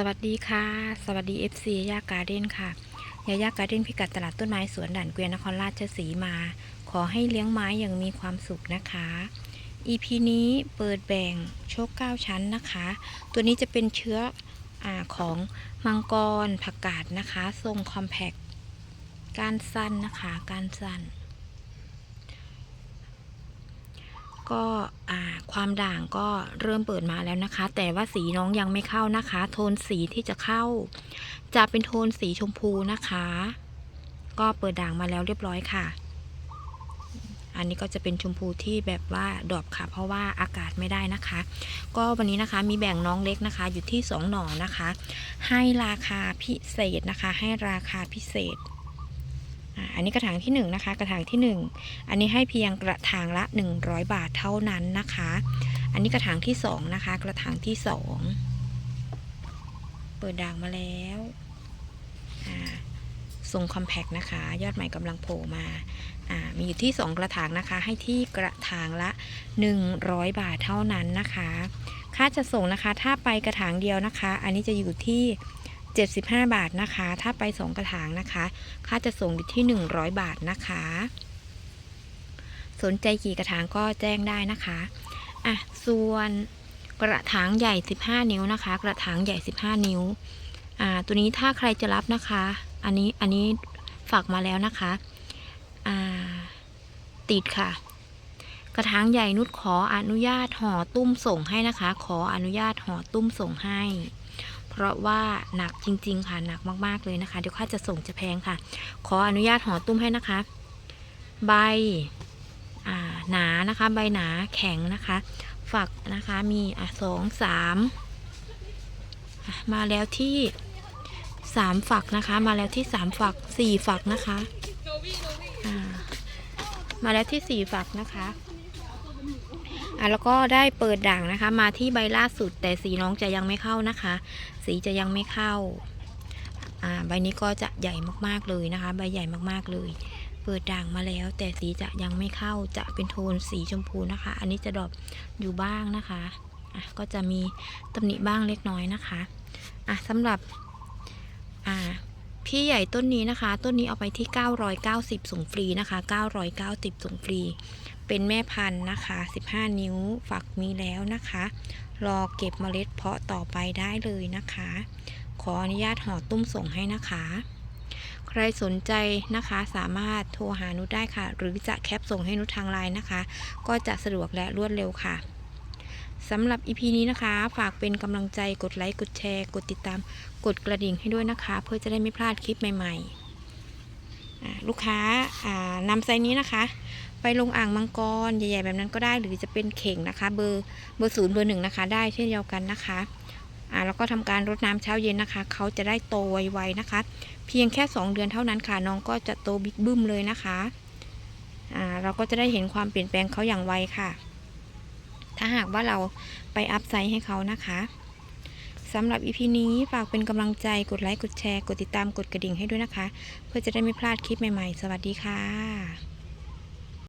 สวัสดีค่ะ สวัสดี FC ยาการ์เด้นค่ะยายาการ์เด้นพิกัดตลาดต้นไม้สวนด่านเกวียนนครราชสีมา ขอให้เลี้ยงไม้อย่างมีความสุขนะคะ EP นี้เปิดแบ่งโชค9ชั้นนะคะ ตัวนี้จะเป็นเชื้ออของมังกรผักกาดนะคะ ทรงคอมแพคการสั้นนะคะการสั้น ก็ความด่างก็เริ่มเปิดมาแล้วนะคะ แต่ว่าสีน้องยังไม่เข้านะคะ โทนสีที่จะเข้า จะเป็นโทนสีชมพูนะคะ ก็เปิดด่างมาแล้วเรียบร้อยค่ะ อันนี้ก็จะเป็นชมพูที่แบบว่าดอปค่ะ เพราะว่าอากาศไม่ได้นะคะ ก็วันนี้นะคะมีแบ่งน้องเล็กนะคะ อยู่ที่ 2 หน่อนะคะ ให้ราคาพิเศษนะคะ ให้ราคาพิเศษ อันนี้กระถางที่1นะคะ กระถางที่ 1 อันนี้ให้เพียงกระถางละ 100 บาทเท่านั้นนะคะ อันนี้กระถางที่2นะคะ กระถางที่ 2 เปิดด่างมาแล้วอ่าทรงคอมแพกนะคะ ยอดใหม่กำลังโผล่มาอ่ามีอยู่ที่ 2 กระถางนะคะ ให้ที่กระถางละ 100 บาทเท่านั้นนะคะ ค่าจะส่งนะคะ ถ้าไปกระถางเดียวนะคะ อันนี้จะอยู่ที่ 75 บาทนะคะ ถ้าไป2กระถางนะคะ ค่าจะส่งอยู่ที่ 100 บาทนะคะ สนใจกี่กระถางก็แจ้งได้นะคะอะส่วนกระถางใหญ่ 15 นิ้วนะคะ กระถางใหญ่ 15 นิ้วอ่าตัวนี้ถ้าใครจะรับนะคะ อันนี้อันนี้ฝากมาแล้วนะคะอ่าติดค่ะ กระถางใหญ่นุชขออนุญาตห่อตุ้มส่งให้นะคะ ขออนุญาตห่อตุ้มส่งให้ เพราะว่าหนักจริง ๆ ค่ะหนักมากๆเลยนะคะ เดี๋ยวค่าจะส่งจะแพงค่ะ ขออนุญาตห่อตุ้มให้นะคะ ใบหนานะคะ ใบหนาแข็งนะคะ ฝักนะคะมีอะสองสามมาแล้วที่สามฝักนะคะ มาแล้วที่สามฝักสี่ฝักนะคะมาแล้วที่สี่ฝักนะคะ อะแล้วก็ได้เปิดด่างนะคะ มาที่ใบล่าสุด แต่สีน้องจะยังไม่เข้านะคะ สีจะยังไม่เข้า อ่าใบนี้ก็จะใหญ่มากๆเลยนะคะ ใบใหญ่มากๆเลย เปิดด่างมาแล้ว แต่สีจะยังไม่เข้าจะเป็นโทนสีชมพูนะคะ อันนี้จะดรอปอยู่บ้างนะคะอะก็จะมีตำหนิบ้างเล็กน้อยนะคะอะสำหรับอ่าพี่ใหญ่ต้นนี้นะคะ ต้นนี้เอาไปที่ 990 ส่งฟรีนะคะ 990 ส่งฟรี เป็นแม่พันธุ์นะคะ 15 นิ้วฝักมีแล้วนะคะ รอเก็บเมล็ดเพาะต่อไปได้เลยนะคะ ขออนุญาตห่อตุ้มส่งให้นะคะ ใครสนใจนะคะสามารถโทรหานุได้ค่ะ หรือจะแคปส่งให้นุทางไลน์นะคะ ก็จะสะดวกและรวดเร็วค่ะสำหรับ EP นี้นะคะ ฝากเป็นกำลังใจกดไลค์ กดแชร์ กดติดตาม กดกระดิ่งให้ด้วยนะคะ เพื่อจะได้ไม่พลาดคลิปใหม่ ๆ ลูกค้าอ่านำไซส์นี้นะคะ ไปลงอ่างมังกรใหญ่ๆแบบนั้นก็ได้หรือจะเป็นเข่งนะคะ เบอร์เบอร์ศูนย์เบอร์หนึ่งนะคะ ได้เช่นเดียวกันนะคะอ่าแล้วก็ทำการรดน้ำเช้าเย็นนะคะ เขาจะได้โตไวๆนะคะ เพียงแค่ 2 เดือนเท่านั้นค่ะน้องก็จะโตบิ๊กบึ้มเลยนะคะอ่าเราก็จะได้เห็นความเปลี่ยนแปลงเขาอย่างไวค่ะ ถ้าหากว่าเราไปอัพไซด์ให้เขานะคะสำหรับ EP นี้ฝากเป็นกำลังใจกดไลค์กดแชร์ กดติดตามกดกระดิ่งให้ด้วยนะคะ เพื่อจะได้ไม่พลาดคลิปใหม่ๆ สวัสดีค่ะ